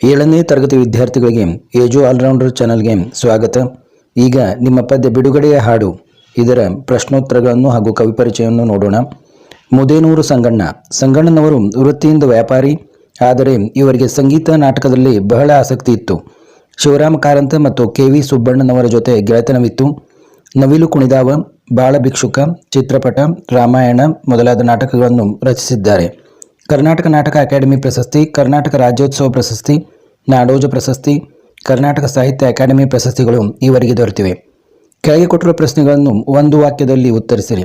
ಏಳನೇ ತರಗತಿ ವಿದ್ಯಾರ್ಥಿಗಳಿಗೆ ಏಜು ಆಲ್ರೌಂಡರ್ ಚಾನಲ್ಗೆ ಸ್ವಾಗತ. ಈಗ ನಿಮ್ಮ ಪದ್ಯ ಬಿಡುಗಡೆಯ ಹಾಡು, ಇದರ ಪ್ರಶ್ನೋತ್ತರಗಳನ್ನು ಹಾಗೂ ಕವಿ ಪರಿಚಯವನ್ನು ನೋಡೋಣ. ಮುದೇನೂರು ಸಂಗಣ್ಣ. ಸಂಗಣ್ಣನವರು ವೃತ್ತಿಯಿಂದ ವ್ಯಾಪಾರಿ, ಆದರೆ ಇವರಿಗೆ ಸಂಗೀತ ನಾಟಕದಲ್ಲಿ ಬಹಳ ಆಸಕ್ತಿ ಇತ್ತು. ಶಿವರಾಮ ಕಾರಂತ ಮತ್ತು ಕೆ ವಿ ಸುಬ್ಬಣ್ಣನವರ ಜೊತೆ ಗೆಳೆತನವಿತ್ತು. ನವಿಲು ಕುಣಿದಾವ, ಬಾಳ ಭಿಕ್ಷುಕ, ಚಿತ್ರಪಟ, ರಾಮಾಯಣ ಮೊದಲಾದ ನಾಟಕಗಳನ್ನು ರಚಿಸಿದ್ದಾರೆ. ಕರ್ನಾಟಕ ನಾಟಕ ಅಕಾಡೆಮಿ ಪ್ರಶಸ್ತಿ, ಕರ್ನಾಟಕ ರಾಜ್ಯೋತ್ಸವ ಪ್ರಶಸ್ತಿ, ನಾಡೋಜ ಪ್ರಶಸ್ತಿ, ಕರ್ನಾಟಕ ಸಾಹಿತ್ಯ ಅಕಾಡೆಮಿ ಪ್ರಶಸ್ತಿಗಳು ಇವರಿಗೆ ದೊರೆತಿವೆ. ಕೆಳಗೆ ಕೊಟ್ಟಿರುವ ಪ್ರಶ್ನೆಗಳನ್ನು ಒಂದು ವಾಕ್ಯದಲ್ಲಿ ಉತ್ತರಿಸಿರಿ.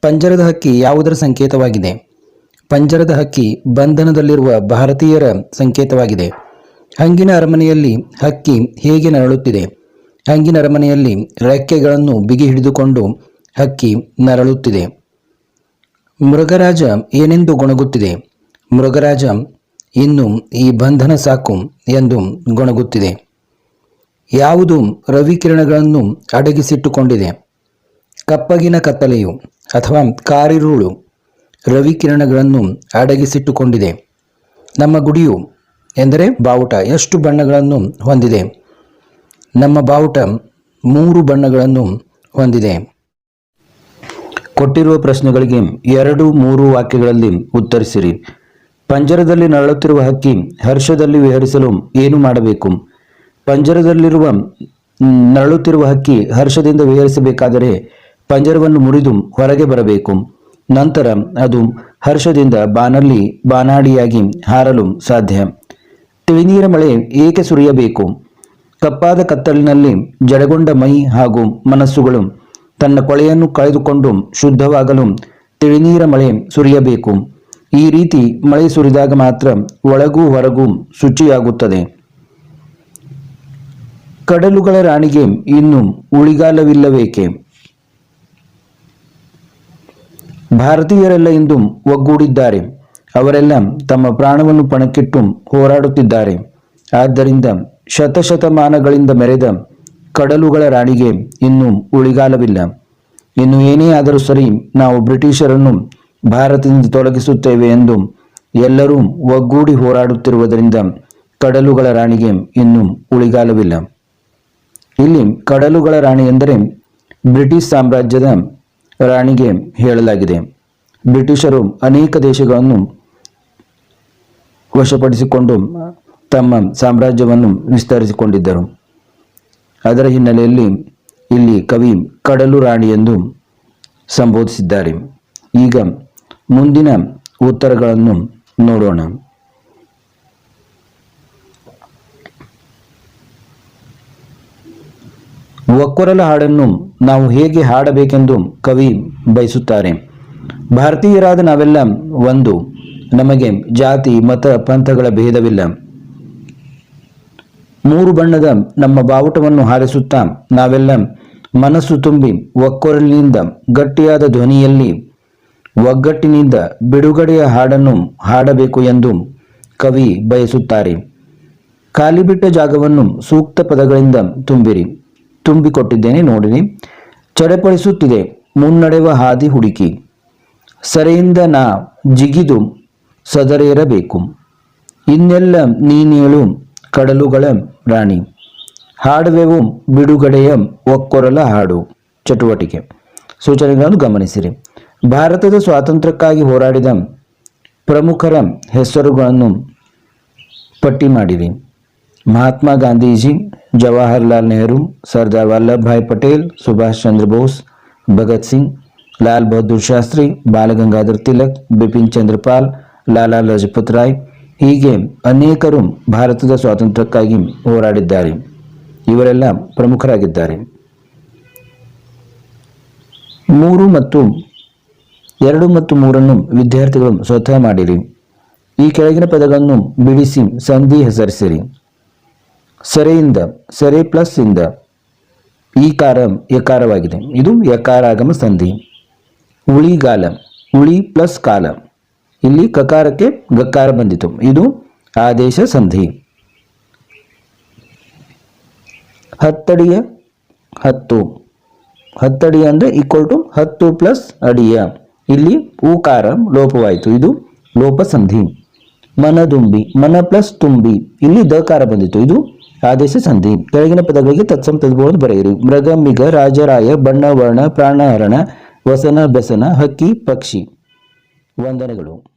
ಪಂಜರದ ಹಕ್ಕಿ ಯಾವುದರ ಸಂಕೇತವಾಗಿದೆ? ಪಂಜರದ ಹಕ್ಕಿ ಬಂಧನದಲ್ಲಿರುವ ಭಾರತೀಯರ ಸಂಕೇತವಾಗಿದೆ. ಹಂಗಿನ ಅರಮನೆಯಲ್ಲಿ ಹಕ್ಕಿ ಹೇಗೆ ನರಳುತ್ತಿದೆ? ಹಂಗಿನ ಅರಮನೆಯಲ್ಲಿ ರೆಕ್ಕೆಗಳನ್ನು ಬಿಗಿ ಹಿಡಿದುಕೊಂಡು ಹಕ್ಕಿ ನರಳುತ್ತಿದೆ. ಮೃಗರಾಜ ಏನೆಂದು ಗೊಣಗುತ್ತಿದೆ? ಮೃಗರಾಜ, ಇನ್ನು ಈ ಬಂಧನ ಸಾಕು ಎಂದು ಗೊಣಗುತ್ತಿದೆ. ಯಾವುದು ರವಿಕಿರಣಗಳನ್ನು ಅಡಗಿಸಿಟ್ಟುಕೊಂಡಿದೆ. ಕಪ್ಪಗಿನ ಕತ್ತಲೆಯು ಅಥವಾ ಕಾರಿರುಳು ರವಿಕಿರಣಗಳನ್ನು ಅಡಗಿಸಿಟ್ಟುಕೊಂಡಿದೆ. ನಮ್ಮ ಗುಡಿಯು ಎಂದರೆ ಬಾವುಟ, ಎಷ್ಟು ಬಣ್ಣಗಳನ್ನು ಹೊಂದಿದೆ? ನಮ್ಮ ಬಾವುಟ ಮೂರು ಬಣ್ಣಗಳನ್ನು ಹೊಂದಿದೆ. ಕೊಟ್ಟಿರುವ ಪ್ರಶ್ನೆಗಳಿಗೆ ಎರಡು, ಮೂರು ವಾಕ್ಯಗಳಲ್ಲಿ ಉತ್ತರಿಸಿರಿ. ಪಂಜರದಲ್ಲಿ ನರಳುತ್ತಿರುವ ಹಕ್ಕಿ ಹರ್ಷದಲ್ಲಿ ವಿಹರಿಸಲು ಏನು ಮಾಡಬೇಕು? ಪಂಜರದಲ್ಲಿರುವ ನರಳುತ್ತಿರುವ ಹಕ್ಕಿ ಹರ್ಷದಿಂದ ವಿಹರಿಸಬೇಕಾದರೆ ಪಂಜರವನ್ನು ಮುರಿದು ಹೊರಗೆ ಬರಬೇಕು. ನಂತರ ಅದು ಹರ್ಷದಿಂದ ಬಾನಲ್ಲಿ ಬಾನಾಡಿಯಾಗಿ ಹಾರಲು ಸಾಧ್ಯ. ತಿಳಿನೀರ ಮಳೆ ಏಕೆ ಸುರಿಯಬೇಕು? ಕಪ್ಪಾದ ಕತ್ತಲಿನಲ್ಲಿ ಜಡಗೊಂಡ ಮೈ ಹಾಗೂ ಮನಸ್ಸುಗಳು ತನ್ನ ಕೊಳೆಯನ್ನು ಕಳೆದುಕೊಂಡು ಶುದ್ಧವಾಗಲು ತಿಳಿನೀರ ಮಳೆ ಸುರಿಯಬೇಕು. ಈ ರೀತಿ ಮಳೆ ಸುರಿದಾಗ ಮಾತ್ರ ಒಳಗೂ ಹೊರಗೂ ಶುಚಿಯಾಗುತ್ತದೆ. ಕಡಲುಗಳ ರಾಣಿಗೆ ಇನ್ನು ಉಳಿಗಾಲವಿಲ್ಲಬೇಕೆ ಭಾರತೀಯರೆಲ್ಲ ಇಂದು ಒಗ್ಗೂಡಿದ್ದಾರೆ. ಅವರೆಲ್ಲ ತಮ್ಮ ಪ್ರಾಣವನ್ನು ಪಣಕ್ಕಿಟ್ಟು ಹೋರಾಡುತ್ತಿದ್ದಾರೆ. ಆದ್ದರಿಂದ ಶತಶತಮಾನಗಳಿಂದ ಮೆರೆದ ಕಡಲುಗಳ ರಾಣಿಗೆ ಇನ್ನು ಉಳಿಗಾಲವಿಲ್ಲ. ಇನ್ನು ಏನೇ ಆದರೂ ಸರಿ ನಾವು ಬ್ರಿಟಿಷರನ್ನು ಭಾರತದಿಂದ ತೊಲಗಿಸುತ್ತೇವೆ ಎಂದು ಎಲ್ಲರೂ ಒಗ್ಗೂಡಿ ಹೋರಾಡುತ್ತಿರುವುದರಿಂದ ಕಡಲುಗಳ ರಾಣಿಗೆ ಇನ್ನು ಉಳಿಗಾಲವಿಲ್ಲ. ಇಲ್ಲಿ ಕಡಲುಗಳ ರಾಣಿ ಎಂದರೆ ಬ್ರಿಟಿಷ್ ಸಾಮ್ರಾಜ್ಯದ ರಾಣಿಗೆ ಹೇಳಲಾಗಿದೆ. ಬ್ರಿಟಿಷರು ಅನೇಕ ದೇಶಗಳನ್ನು ವಶಪಡಿಸಿಕೊಂಡು ತಮ್ಮ ಸಾಮ್ರಾಜ್ಯವನ್ನು ವಿಸ್ತರಿಸಿಕೊಂಡಿದ್ದರು. ಅದರ ಹಿನ್ನೆಲೆಯಲ್ಲಿ ಇಲ್ಲಿ ಕವಿ ಕಡಲು ರಾಣಿ ಎಂದು ಸಂಬೋಧಿಸಿದ್ದಾರೆ. ಈಗ ಮುಂದಿನ ಉತ್ತರಗಳನ್ನು ನೋಡೋಣ. ಒಕ್ಕೊರಲ ಹಾಡನ್ನು ನಾವು ಹೇಗೆ ಹಾಡಬೇಕೆಂದು ಕವಿ ಬಯಸುತ್ತಾರೆ. ಭಾರತೀಯರಾದ ನಾವೆಲ್ಲ ಒಂದು, ನಮಗೆ ಜಾತಿ, ಮತ, ಪಂಥಗಳ ಭೇದವಿಲ್ಲ. ಮೂರು ಬಣ್ಣದ ನಮ್ಮ ಬಾವುಟವನ್ನು ಹಾರಿಸುತ್ತಾ ನಾವೆಲ್ಲ ಮನಸ್ಸು ತುಂಬಿ ಒಕ್ಕೊರಲಿನಿಂದ ಗಟ್ಟಿಯಾದ ಧ್ವನಿಯಲ್ಲಿ ಒಗ್ಗಟ್ಟಿನಿಂದ ಬಿಡುಗಡೆಯ ಹಾಡನ್ನು ಹಾಡಬೇಕು ಎಂದು ಕವಿ ಬಯಸುತ್ತಾರೆ. ಖಾಲಿಬಿಟ್ಟ ಜಾಗವನ್ನು ಸೂಕ್ತ ಪದಗಳಿಂದ ತುಂಬಿರಿ. ತುಂಬಿಕೊಟ್ಟಿದ್ದೇನೆ ನೋಡಿರಿ. ಚಡಪಡಿಸುತ್ತಿದೆ ಮುನ್ನಡೆವ ಹಾದಿ ಹುಡುಕಿ. ಸರೆಯಿಂದ ನಾ ಜಿಗಿದು ಸದರೇರಬೇಕು ಇನ್ನೆಲ್ಲ ನೀನೇಳು ಕಡಲುಗಳ ರಾಣಿ. ಹಾಡುವೆವು ಬಿಡುಗಡೆಯ ಒಕ್ಕೊರಲ ಹಾಡು. ಚಟುವಟಿಕೆ. ಸೂಚನೆಗಳನ್ನು ಗಮನಿಸಿರಿ. ಭಾರತದ ಸ್ವಾತಂತ್ರ್ಯಕ್ಕಾಗಿ ಹೋರಾಡಿದ ಪ್ರಮುಖರ ಹೆಸರುಗಳನ್ನು ಪಟ್ಟಿ ಮಾಡಿರಿ ಮಹಾತ್ಮ ಗಾಂಧೀಜಿ, ಜವಾಹರ್ಲಾಲ್ ನೆಹರು, ಸರ್ದಾರ್ ವಲ್ಲಭಭಾಯ್ ಪಟೇಲ್, ಸುಭಾಷ್ ಚಂದ್ರ ಬೋಸ್, ಭಗತ್ ಸಿಂಗ್, ಲಾಲ್ ಬಹದ್ದೂರ್ ಶಾಸ್ತ್ರಿ ಬಾಲಗಂಗಾಧರ್ ತಿಲಕ್, ಬಿಪಿನ್ ಚಂದ್ರಪಾಲ್ ಲಾಲಾ ಲಜಪತ್ ರಾಯ್ ಹೀಗೆ ಅನೇಕರು ಭಾರತದ ಸ್ವಾತಂತ್ರ್ಯಕ್ಕಾಗಿ ಹೋರಾಡಿದ್ದಾರೆ. ಇವರೆಲ್ಲ ಪ್ರಮುಖರಾಗಿದ್ದಾರೆ. ಮೂರು ಮತ್ತು ಎರಡು ಮತ್ತು ಮೂರನ್ನು ವಿದ್ಯಾರ್ಥಿಗಳು ಸ್ವತಃ ಮಾಡಿರಿ. ಈ ಕೆಳಗಿನ ಪದಗಳನ್ನು ಬಿಡಿಸಿ ಸಂಧಿ ಹೆಸರಿಸಿರಿ. ಸೆರೆಯಿಂದ ಸೆರೆ ಪ್ಲಸ್ ಇಂದ ಈ ಕಾರ ಯಕಾರವಾಗಿದೆ. ಇದು ಯಕಾರಾಗಮ ಸಂಧಿ. ಉಳಿಗಾಲ, ಉಳಿ ಪ್ಲಸ್ ಕಾಲ. ಇಲ್ಲಿ ಕಕಾರಕ್ಕೆ ಗಕಾರ ಬಂದಿತು. ಇದು ಆದೇಶ ಸಂಧಿ. ಹತ್ತಡಿಯ ಹತ್ತು. ಹತ್ತಡಿ ಅಂದರೆ ಈಕ್ವಲ್ ಟು ಹತ್ತು ಪ್ಲಸ್ ಅಡಿಯ. ಇಲ್ಲಿ ಊಕಾರ ಲೋಪವಾಯಿತು. ಇದು ಲೋಪ ಸಂಧಿ ಮನದುಂಬಿ, ಮನ ಪ್ಲಸ್ ತುಂಬಿ. ಇಲ್ಲಿ ದಕಾರ ಬಂದಿತ್ತು. ಇದು ಆದೇಶ ಸಂಧಿ. ಕೆಳಗಿನ ಪದಗಳಿಗೆ ತತ್ಸಮ ತದ್ಬೋದು ಬರೆಯಿರಿ. ಮೃಗ, ಮಿಗ, ರಾಜರಾಯ, ಬಣ್ಣ, ವರ್ಣ, ಪ್ರಾಣಹರಣ, ವಸನ ಬೆಸನ ಹಕ್ಕಿ, ಪಕ್ಷಿ. ವಂದನೆಗಳು.